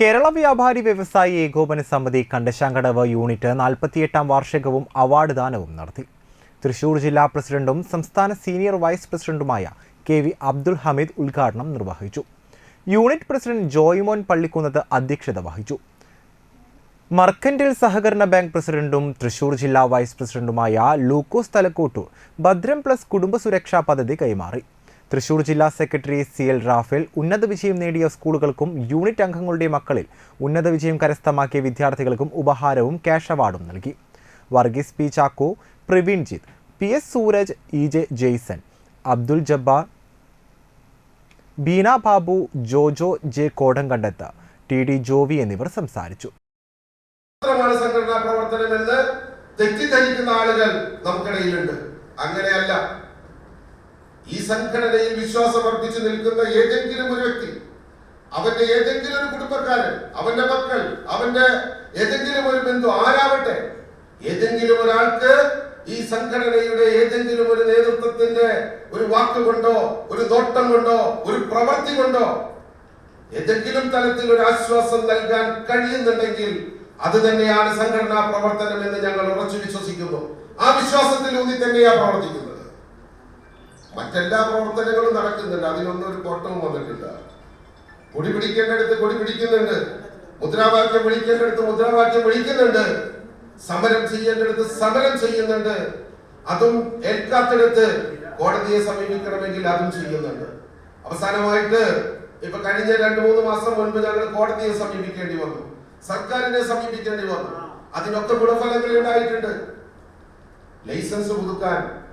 കേരള വ്യാപാരി വ്യവസായി ഏകോപന സമിതി കണ്ടശാങ്കടവ് യൂണിറ്റ് നാൽപ്പത്തിയെട്ടാം വാർഷികവും അവാർഡ് ദാനവും നടത്തി. തൃശൂർ ജില്ലാ പ്രസിഡന്റും സംസ്ഥാന സീനിയർ വൈസ് പ്രസിഡന്റുമായ കെ വി അബ്ദുൽ ഹമീദ് ഉദ്ഘാടനം നിർവഹിച്ചു. യൂണിറ്റ് പ്രസിഡന്റ് ജോയ്മോൻ പള്ളിക്കുന്നത് അധ്യക്ഷത വഹിച്ചു. മർക്കൻഡിൽ സഹകരണ ബാങ്ക് പ്രസിഡന്റും തൃശൂർ ജില്ലാ വൈസ് പ്രസിഡന്റുമായ ലൂക്കോസ് തലക്കോട്ടൂർ ഭദ്രം പ്ലസ് കുടുംബ സുരക്ഷാ പദ്ധതി കൈമാറി. തൃശൂർ ജില്ലാ സെക്രട്ടറി സി എൽ റാഫേൽ ഉന്നത വിജയം നേടിയ സ്കൂളുകൾക്കും യൂണിറ്റ് അംഗങ്ങളുടെ മക്കളിൽ ഉന്നത വിജയം കരസ്ഥമാക്കിയ വിദ്യാർത്ഥികൾക്കും ഉപഹാരവും ക്യാഷ് അവാർഡും നൽകി. Varghese P Chacko Praveenjith P S Sooraj E J Jaison Abdul Jabbar Beena Babu Jojo J Kodankandath T D Jovy എന്നിവർ സംസാരിച്ചു. സംഘടനാ പ്രവർത്തനമെന്ന് തെറ്റിദ്ധരിക്കുന്ന ആളുകൾ നമുക്കിടയിലുണ്ട്. അങ്ങനെയല്ല. ഈ സംഘടനയിൽ വിശ്വാസം അർപ്പിച്ചു നിൽക്കുന്ന ഏതെങ്കിലും ഒരു വ്യക്തി അവന്റെ ഏതെങ്കിലും ഒരു കുടുംബക്കാരൻ അവന്റെ മക്കൾ അവന്റെ ഏതെങ്കിലും ഒരു ബന്ധു ആരാവട്ടെ ഏതെങ്കിലും ഒരാൾക്ക് ഈ സംഘടനയുടെ ഏതെങ്കിലും ഒരു നേതൃത്വത്തിന്റെ ഒരു വാക്ക് കൊണ്ടോ ഒരു നോട്ടം കൊണ്ടോ ഒരു പ്രവൃത്തി കൊണ്ടോ ഏതെങ്കിലും തലത്തിൽ ഒരു ആശ്വാസം നൽകാൻ കഴിയുന്നുണ്ടെങ്കിൽ അത് തന്നെയാണ് സംഘടനാ പ്രവർത്തനം എന്ന് ഞങ്ങൾ ഉറച്ചു വിശ്വസിക്കുന്നു. ആ വിശ്വാസത്തിൽ ഊന്നി തന്നെയാണ് പ്രവർത്തിക്കുന്നത്. മറ്റെല്ലാ പ്രവർത്തനങ്ങളും നടക്കുന്നുണ്ട്. അതിനൊന്നും ഒരു കോട്ടവും വന്നിട്ടില്ല. കൊടി പിടിക്കേണ്ടടുത്ത് കൊടി പിടിക്കുന്നുണ്ട്. മുദ്രാവാക്യം വിളിക്കേണ്ടടുത്ത് മുദ്രാവാക്യം വിളിക്കുന്നുണ്ട്. സമരം ചെയ്യേണ്ടടുത്ത് സമരം ചെയ്യുന്നുണ്ട്. അതും ഏൽക്കാത്തടുത്ത് കോടതിയെ സമീപിക്കണമെങ്കിൽ അതും ചെയ്യുന്നുണ്ട്. അവസാനമായിട്ട് ഇപ്പൊ കഴിഞ്ഞ രണ്ടു മൂന്ന് മാസം മുൻപ് ഞങ്ങൾ കോടതിയെ സമീപിക്കേണ്ടി വന്നു. സർക്കാരിനെ സമീപിക്കേണ്ടി വന്നു. അതിനൊക്കെ ഗുണഫലങ്ങൾ ഉണ്ടായിട്ടുണ്ട്. ലൈസൻസ് പുതുക്കാൻ